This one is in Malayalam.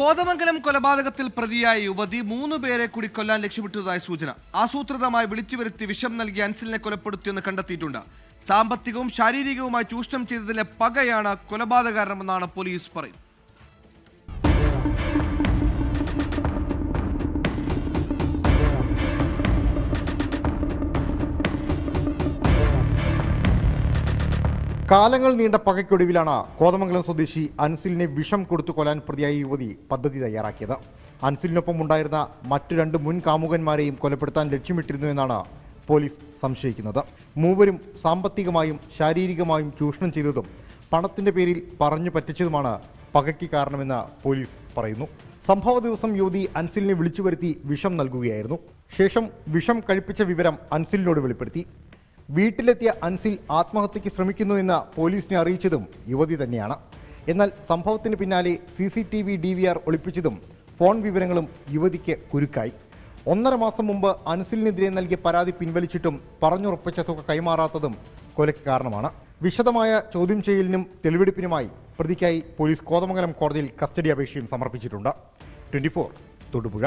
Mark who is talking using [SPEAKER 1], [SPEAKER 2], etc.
[SPEAKER 1] കോതമംഗലം കൊലപാതകത്തിൽ പ്രതിയായ യുവതി മൂന്ന് പേരെ കൂടി കൊല്ലാൻ ലക്ഷ്യമിട്ടതായി സൂചന. ആസൂത്രിതമായി വിളിച്ചു വരുത്തി വിഷം നൽകി അൻസിലിനെ കൊലപ്പെടുത്തിയെന്ന് കണ്ടെത്തിയിട്ടുണ്ട്. സാമ്പത്തികവും ശാരീരികവുമായി ചൂഷണം ചെയ്തതിലെ പകയാണ് കൊലപാതകാരണമെന്നാണ് പോലീസ് പറയുന്നത്.
[SPEAKER 2] കാലങ്ങൾ നീണ്ട പകയ്ക്കൊടുവിലാണ് കോതമംഗലം സ്വദേശി അൻസിലിനെ വിഷം കൊടുത്തു കൊല്ലാൻ പ്രതിയായ യുവതി പദ്ധതി തയ്യാറാക്കിയത്. അൻസിലിനൊപ്പം ഉണ്ടായിരുന്ന മറ്റു രണ്ട് മുൻ കാമുകന്മാരെയും കൊലപ്പെടുത്താൻ ലക്ഷ്യമിട്ടിരുന്നു എന്നാണ് പോലീസ് സംശയിക്കുന്നത്. മൂവരും സാമ്പത്തികമായും ശാരീരികമായും ചൂഷണം ചെയ്തതും പണത്തിന്റെ പേരിൽ പറഞ്ഞു പറ്റിച്ചതുമാണ് പകയ്ക്ക് കാരണമെന്ന് പോലീസ് പറയുന്നു. സംഭവ ദിവസം യുവതി അൻസിലിനെ വിളിച്ചു വരുത്തി വിഷം നൽകുകയായിരുന്നു. ശേഷം വിഷം കഴിപ്പിച്ച വിവരം അൻസിലിനോട് വെളിപ്പെടുത്തി. വീട്ടിലെത്തിയ അൻസിൽ ആത്മഹത്യയ്ക്ക് ശ്രമിക്കുന്നു എന്ന് പോലീസിനെ അറിയിച്ചതും യുവതി തന്നെയാണ്. എന്നാൽ സംഭവത്തിന് പിന്നാലെ C C T V D V R ഒളിപ്പിച്ചതും phone വിവരങ്ങളും യുവതിക്ക് കുരുക്കായി. ഒന്നര മാസം മുമ്പ് അൻസിലിനെതിരെ നൽകിയ പരാതി പിൻവലിച്ചിട്ടും പറഞ്ഞുറപ്പിച്ച തുക കൈമാറാത്തതും കൊലയ്ക്ക് കാരണമാണ്. വിശദമായ ചോദ്യം ചെയ്യലിനും തെളിവെടുപ്പിനുമായി പ്രതിക്കായി പോലീസ് കോതമംഗലം കോടതിയിൽ കസ്റ്റഡി അപേക്ഷയും സമർപ്പിച്ചിട്ടുണ്ട്. ട്വന്റി തൊടുപുഴ.